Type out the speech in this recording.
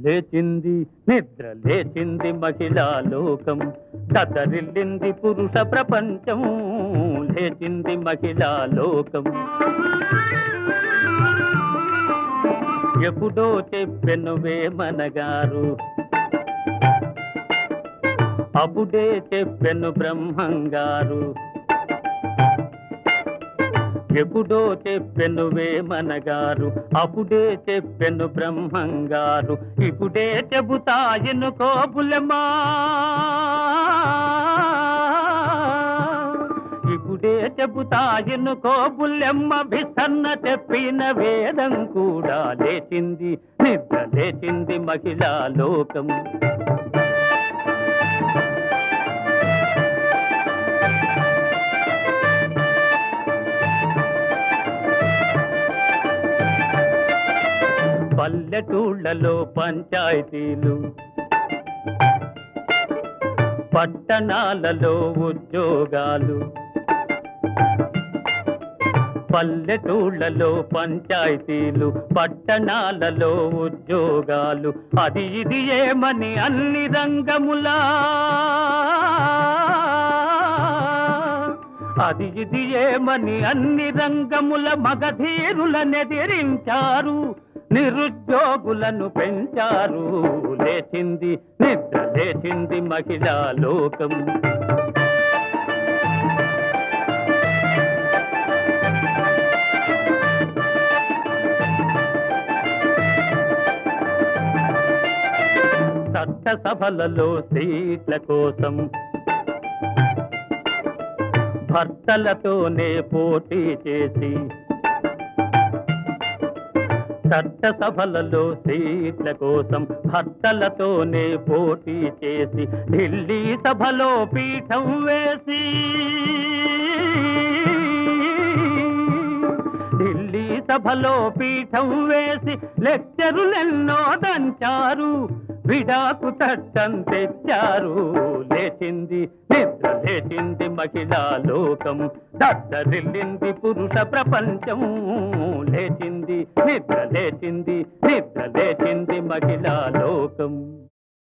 లేచింది నిద్ర లేచింది మహిళా లోకం. దతరిల్లింది పురుష ప్రపంచం లేచింది మహిళా లోకం. ఎప్పుడో చెప్పెనువే మనగారు అప్పుడే చెప్పెను బ్రహ్మంగారు. ఎప్పుడో చెప్పెను వేమనగారు అప్పుడే చెప్పెను బ్రహ్మంగారు. ఇప్పుడే చెబుతాయను కోపులమా ఇప్పుడే చెబుతాయను కోపులెమ్మ విసన్న చెప్పిన వేదం కూడా లేచింది నిద్ర లేచింది మహిళా లోకం. పల్లెటూళ్ళలో పంచాయతీలు. పట్టణాలలో ఉద్యోగాలు. పల్లెటూళ్ళలో పంచాయతీలు పట్టణాలలో ఉద్యోగాలు. అది ఇది ఏమని అన్ని రంగములా? అది ఇది ఏమని అన్ని రంగముల మగధీరులనెదిరించారు? నిరుద్యోగులను పెంచారు. లేచింది నిద్ర లేచింది మహిళా లోకం. సభలలో సీట్ల కోసం భర్తలతోనే పోటీ చేసి చట్టసభలలో సీట్ల కోసం భర్తలతోనే పోటీ చేసి ఢిల్లీ సభలో పీఠం వేసి. ఢిల్లీ సభలో పీఠం వేసి లెక్చరులెన్నో దంచారు. విడాకు తట్టం తెచ్చారు. లేచింది నిద్ర లేచింది మహిళా లోకం. దద్దరిల్లింది పురుష ప్రపంచం. లేచింది నిద్ర లేచింది నిద్ర లేచింది మహిళా